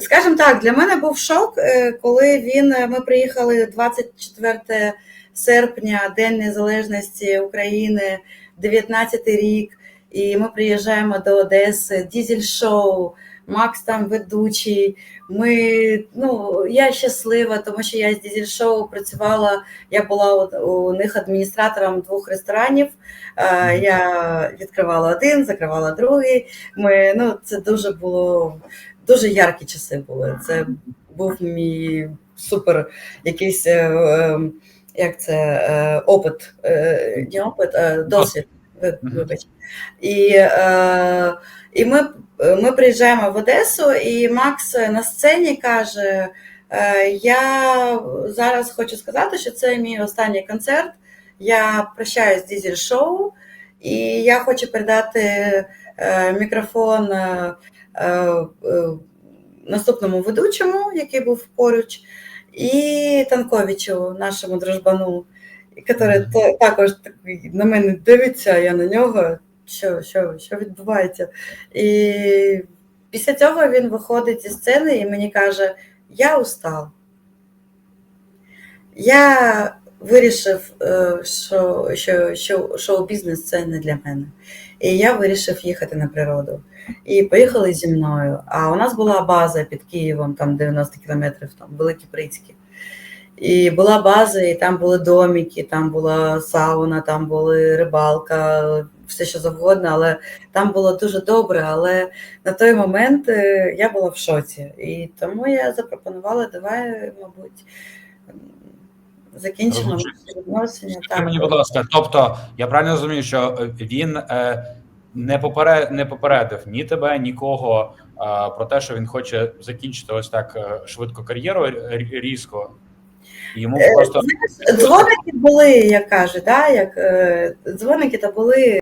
скажімо так, для мене був шок, е, коли він е, ми приїхали 24 серпня, День Незалежності України, 19 рік, і ми приїжджаємо до Одеси, дізель-шоу, Макс там ведучий. Ми, ну, я щаслива, тому що я з дізель-шоу працювала. Я була у, у них адміністратором двох ресторанів. Е, Я відкривала один, закривала другий. Ми, ну, це дуже було дуже яркі часи були. Це був мій супер якийсь. е, е, Як це е, опит, не опит, досвід. Мгм. Вибач. І, е, і ми, ми приїжджаємо в Одесу, і Макс на сцені каже: е, Я зараз хочу сказати, що це мій останній концерт. Я прощаюсь з дізель шоу, і я хочу передати е, мікрофон е, е, е, наступному ведучому, який був поруч, і Танковичу, нашому дружбану, який також такий на мене дивиться, а я на нього. Що, що, що відбувається? І після цього він виходить зі сцени і мені каже: Я устав. Я вирішив, е, що, що, що шоу-бізнес це не для мене. І я вирішив їхати на природу. І поїхали зі мною. А у нас була база під Києвом, там 90 кілометрів, там Великі Прицькі. І була база, і там були домики, там була сауна, там була рибалка, все що завгодно, але там було дуже добре. Але на той момент е, я була в шоці. І тому я запропонувала, давай, мабуть, закінчимо наші відносини. Мені, будь ласка, тобто я правильно розумію, що е, він е, не поперед не попередив ні тебе, нікого про те, що він хоче закінчити ось так швидко кар'єру рі- різко. Йому Е, просто Дзвоники були, як каже, да? як, е, дзвоники то були